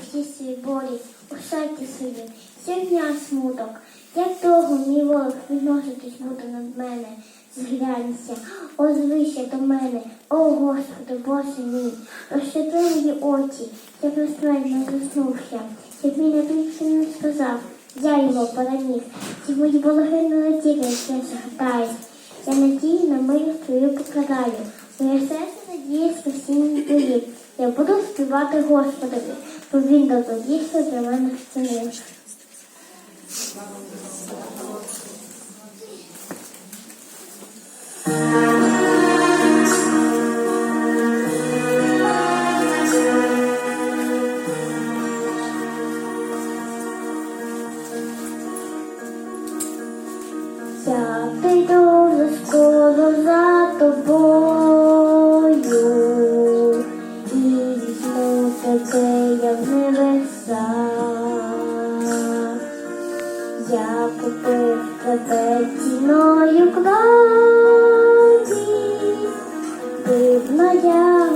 всі свої болі, у серці своїм, щодня смуток. Як довго мій ворог відноситись буде над мене, зглянься, озвися до мене, о Господи, Боже мій, розщепи мої очі, щоб на смерть не заснувся, щоб мій не сказав, я його переміг, ці мої вологи не наділи, як я загадаю. Я надію на мою твою покараю. Моє серце надіє спасіння твоїх. Я буду співати Господові, він добродійство для мене вчинив. Я Я купив тебе ціною кладі, ти я моя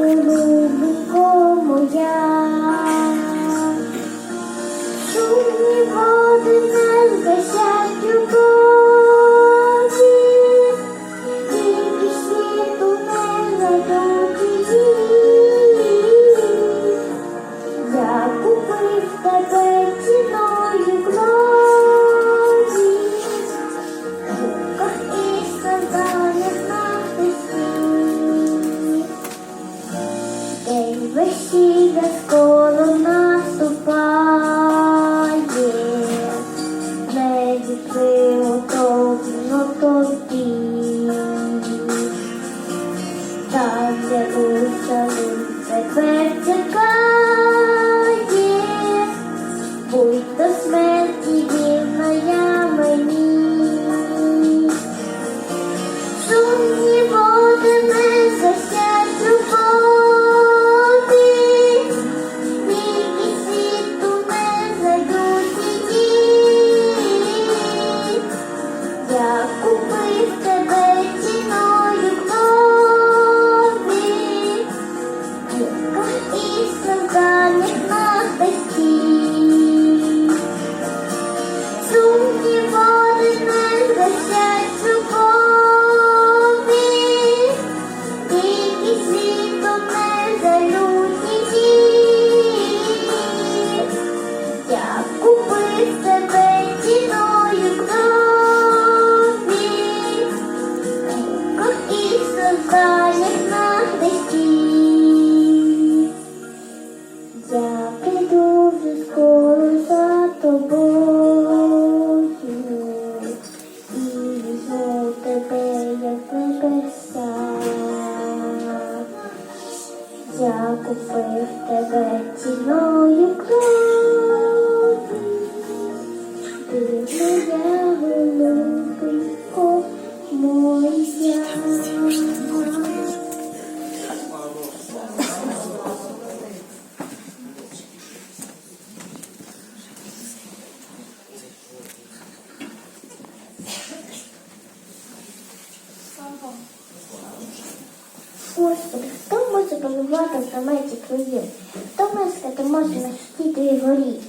Thee. the. Я купив тебе ціною крові, ти моя голубенько побувати в наметі твоїм? Хто мешкати може на щиті твоїй горі?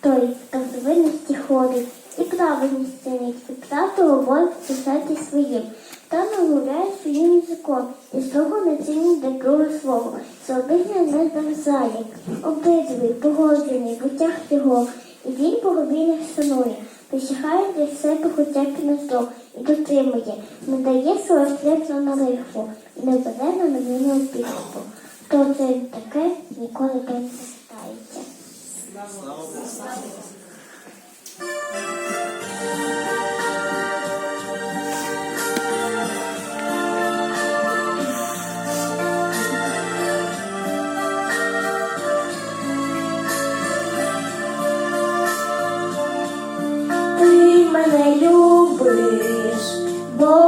Той, хто в винності ходить, і праведність цінить, і правду говорить серці своїм, та намовляє своїм язиком, і слугу не цінить для друге слово, слабиня не завзає, обидвий, погоджений в його, і він богобійних шанує, присягає для себе хоча зло, і дотримує, не дає свого слідства на лихву, і не бере на новину підкупу. Хто це таке, ніколи не стається. Ти мене любиш, Боже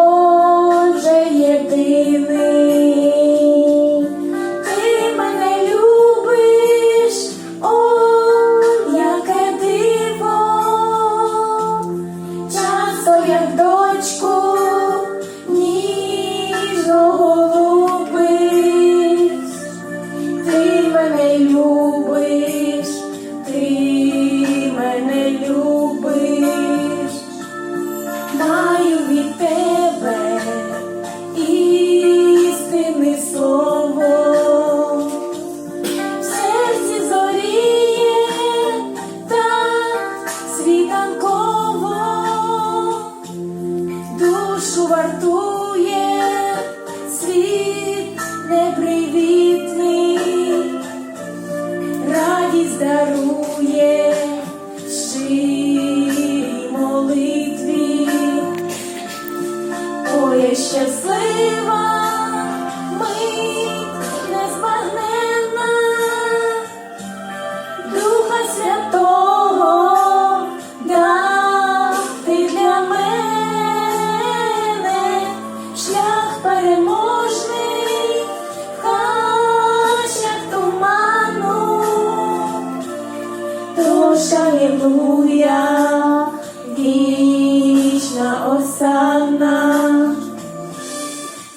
вартує світ непривітний, радість дарує щирій молитві, О, я щаслива. Тож алілуя, вічна осана.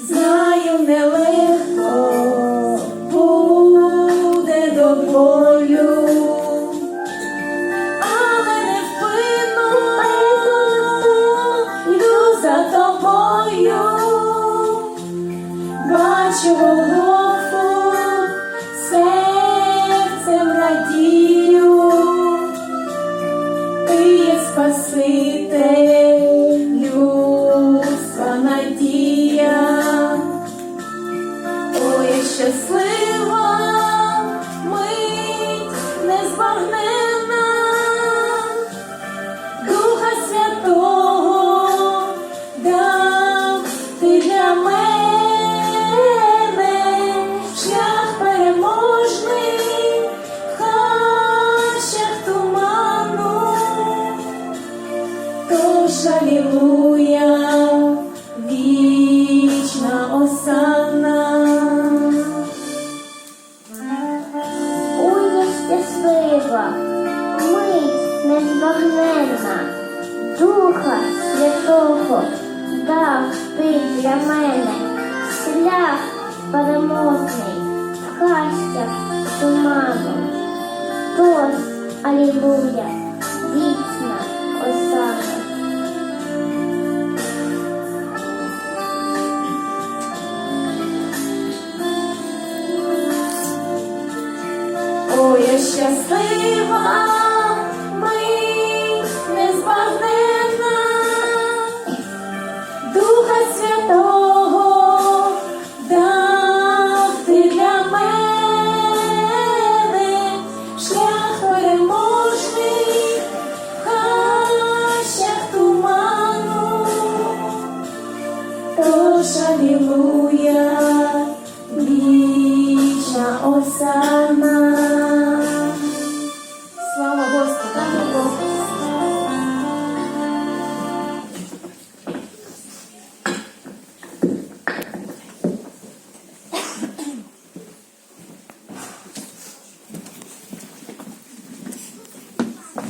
Знаю, нелегко буде до болю, але невпинно йду за тобою, бачу щаслива, мить незбагненна, щаслива, мить незбагненна, Духа Святого. Дав ти для мене. Шлях переможний. Хащах туману. Тож, алілуя, Ой, я щаслива, мить незбагненна, Духа Святого дав ти для мене шлях переможний, в хащах туману. Тож алілуя,